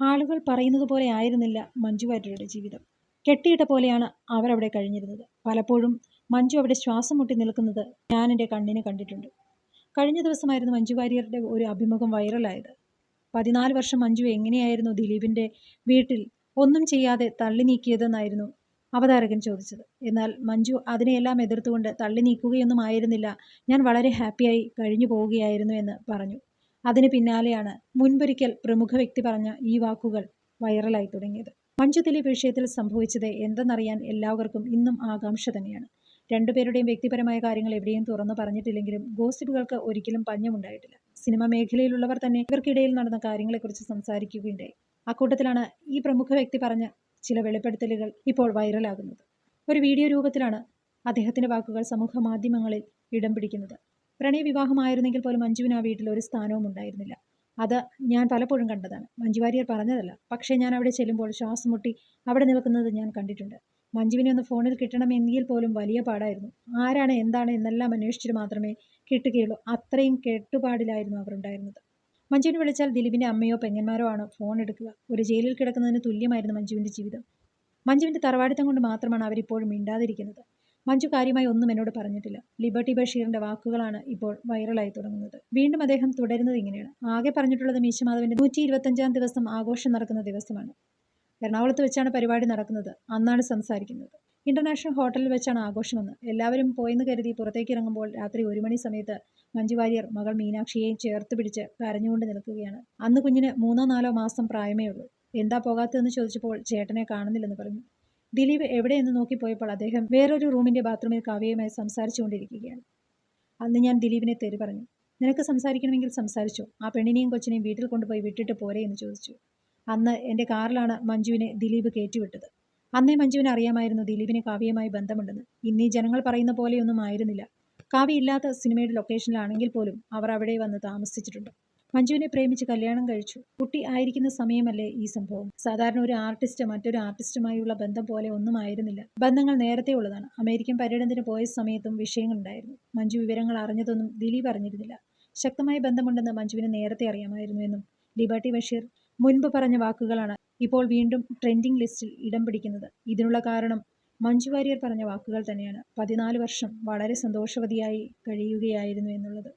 ആളുകൾ പറയുന്നത് പോലെ ആയിരുന്നില്ല മഞ്ജു വാര്യരുടെ ജീവിതം. കെട്ടിയിട്ട പോലെയാണ് അവരവിടെ കഴിഞ്ഞിരുന്നത്. പലപ്പോഴും മഞ്ജു അവിടെ ശ്വാസം മുട്ടി നിൽക്കുന്നത് ഞാൻ എന്റെ കണ്ണിന് കണ്ടിട്ടുണ്ട്. കഴിഞ്ഞ ദിവസമായിരുന്നു മഞ്ജു വാര്യരുടെ ഒരു അഭിമുഖം വൈറലായത്. പതിനാല് വർഷം മഞ്ജു എങ്ങനെയായിരുന്നു ദിലീപിന്റെ വീട്ടിൽ ഒന്നും ചെയ്യാതെ തള്ളി നീക്കിയതെന്നായിരുന്നു അവതാരകൻ ചോദിച്ചത്. എന്നാൽ മഞ്ജു അതിനെയെല്ലാം എതിർത്തുകൊണ്ട് തള്ളി നീക്കുകയൊന്നും ആയിരുന്നില്ല. ഞാൻ വളരെ ഹാപ്പിയായി കഴിഞ്ഞു പോവുകയായിരുന്നു എന്ന് പറഞ്ഞു. അതിന് പിന്നാലെയാണ് മുൻപൊരിക്കൽ പ്രമുഖ വ്യക്തി പറഞ്ഞ ഈ വാക്കുകൾ വൈറലായി തുടങ്ങിയത്. മഞ്ജു വിഷയത്തിൽ സംഭവിച്ചത് എന്തെന്നറിയാൻ എല്ലാവർക്കും ഇന്നും ആകാംക്ഷ തന്നെയാണ്. രണ്ടുപേരുടെയും വ്യക്തിപരമായ കാര്യങ്ങൾ എവിടെയും തുറന്നു പറഞ്ഞിട്ടില്ലെങ്കിലും ഗോസിപ്പുകൾക്ക് ഒരിക്കലും പഞ്ഞമുണ്ടായിട്ടില്ല. സിനിമ മേഖലയിലുള്ളവർ തന്നെ ഇവർക്കിടയിൽ നടന്ന കാര്യങ്ങളെക്കുറിച്ച് സംസാരിക്കുകയുണ്ടായി. അക്കൂട്ടത്തിലാണ് ഈ പ്രമുഖ വ്യക്തി പറഞ്ഞ ചില വെളിപ്പെടുത്തലുകൾ ഇപ്പോൾ വൈറലാകുന്നത്. ഒരു വീഡിയോ രൂപത്തിലാണ് അദ്ദേഹത്തിന്റെ വാക്കുകൾ സമൂഹ മാധ്യമങ്ങളിൽ ഇടം പിടിക്കുന്നത്. പ്രണയവിവാഹമായിരുന്നെങ്കിൽ പോലും മഞ്ജുവിന് ആ വീട്ടിൽ ഒരു സ്ഥാനവും ഉണ്ടായിരുന്നില്ല. അത് ഞാൻ പലപ്പോഴും കണ്ടതാണ്. മഞ്ജു വാര്യർ പറഞ്ഞതല്ല. പക്ഷേ ഞാൻ അവിടെ ചെല്ലുമ്പോൾ ശ്വാസം മുട്ടി അവിടെ നിൽക്കുന്നത് ഞാൻ കണ്ടിട്ടുണ്ട്. മഞ്ജുവിനെ ഒന്ന് ഫോണിൽ കിട്ടണമെങ്കിൽ പോലും വലിയ പാടായിരുന്നു. ആരാണ് എന്താണ് എന്നെല്ലാം അന്വേഷിച്ചിട്ട് മാത്രമേ കിട്ടുകയുള്ളൂ. അത്രയും കെട്ടുപാടിലായിരുന്നു അവർ ഉണ്ടായിരുന്നത്. മഞ്ജുവിനെ വിളിച്ചാൽ ദിലീപിന്റെ അമ്മയോ പെങ്ങന്മാരോ ആണ് ഫോൺ എടുക്കുക. ഒരു ജയിലിൽ കിടക്കുന്നതിന് തുല്യമായിരുന്നു മഞ്ജുവിന്റെ ജീവിതം. മഞ്ജുവിന്റെ തറവാടിത്തം കൊണ്ട് മാത്രമാണ് അവരിപ്പോഴും മിണ്ടാതിരിക്കുന്നത്. മഞ്ജു കാര്യമായി ഒന്നും എന്നോട് പറഞ്ഞിട്ടില്ല. ലിബർട്ടി ബഷീറിന്റെ വാക്കുകളാണ് ഇപ്പോൾ വൈറലായി തുടങ്ങുന്നത്. വീണ്ടും അദ്ദേഹം തുടരുന്നത് ഇങ്ങനെയാണ്. ആകെ പറഞ്ഞിട്ടുള്ളത് മീശമാധവന്റെ നൂറ്റി ഇരുപത്തഞ്ചാം ദിവസം ആഘോഷം നടക്കുന്ന ദിവസമാണ്. എറണാകുളത്ത് വെച്ചാണ് പരിപാടി നടക്കുന്നത്. അന്നാണ് സംസാരിക്കുന്നത്. ഇന്റർനാഷണൽ ഹോട്ടലിൽ വെച്ചാണ് ആഘോഷമെന്ന്. എല്ലാവരും പോയെന്ന് കരുതി പുറത്തേക്ക് ഇറങ്ങുമ്പോൾ രാത്രി ഒരു മണി സമയത്ത് മഞ്ജു വാര്യർ മകൾ മീനാക്ഷിയെയും ചേർത്ത് പിടിച്ച് കരഞ്ഞുകൊണ്ട് നിൽക്കുകയാണ്. അന്ന് കുഞ്ഞിന് മൂന്നോ നാലോ മാസം പ്രായമേ ഉള്ളൂ. എന്താ പോകാത്തതെന്ന് ചോദിച്ചപ്പോൾ ചേട്ടനെ കാണുന്നില്ലെന്ന് പറഞ്ഞു. ദിലീപ് എവിടെയെന്ന് നോക്കിപ്പോയപ്പോൾ അദ്ദേഹം വേറൊരു റൂമിന്റെ ബാത്റൂമിൽ കാവ്യയുമായി സംസാരിച്ചുകൊണ്ടിരിക്കുകയാണ്. അന്ന് ഞാൻ ദിലീപിനെ തെറി പറഞ്ഞു. നിനക്ക് സംസാരിക്കണമെങ്കിൽ സംസാരിച്ചോ. ആ പെണ്ണിനെയും കൊച്ചിനെയും വീട്ടിൽ കൊണ്ടുപോയി വിട്ടിട്ട് പോരെ എന്ന് ചോദിച്ചു. അന്ന് എന്റെ കാറിലാണ് മഞ്ജുവിനെ ദിലീപ് കയറ്റിവിട്ടത്. അന്നേ മഞ്ജുവിനെ അറിയാമായിരുന്നു ദിലീപിന് കാവ്യയുമായി ബന്ധമുണ്ടെന്ന്. ഇന്നീ ജനങ്ങൾ പറയുന്ന പോലെയൊന്നും ആയിരുന്നില്ല. കാവ്യ ഇല്ലാത്ത സിനിമയുടെ ലൊക്കേഷനിലാണെങ്കിൽ പോലും അവർ അവിടെ വന്ന് താമസിച്ചിട്ടുണ്ട്. മഞ്ജുവിനെ പ്രേമിച്ച് കല്യാണം കഴിച്ചു. കുട്ടി ആയിരിക്കുന്ന സമയമല്ലേ ഈ സംഭവം? സാധാരണ ഒരു ആർട്ടിസ്റ്റ് മറ്റൊരു ആർട്ടിസ്റ്റുമായുള്ള ബന്ധം പോലെ ഒന്നും ആയിരുന്നില്ല. ബന്ധങ്ങൾ നേരത്തെ ഉള്ളതാണ്. അമേരിക്കൻ പര്യടനത്തിന് പോയ സമയത്തും വിഷയങ്ങളുണ്ടായിരുന്നു. മഞ്ജു വിവരങ്ങൾ അറിഞ്ഞതൊന്നും ദിലീപ് അറിഞ്ഞിരുന്നില്ല. ശക്തമായ ബന്ധമുണ്ടെന്ന് മഞ്ജുവിന് നേരത്തെ അറിയാമായിരുന്നു എന്നും ലിബർട്ടി ബഷീർ മുൻപ് പറഞ്ഞ വാക്കുകളാണ് ഇപ്പോൾ വീണ്ടും ട്രെൻഡിംഗ് ലിസ്റ്റിൽ ഇടം പിടിക്കുന്നത്. ഇതിനുള്ള കാരണം മഞ്ജു വാര്യർ പറഞ്ഞ വാക്കുകൾ തന്നെയാണ്. പതിനാല് വർഷം വളരെ സന്തോഷവതിയായി കഴിയുകയായിരുന്നു എന്നുള്ളത്.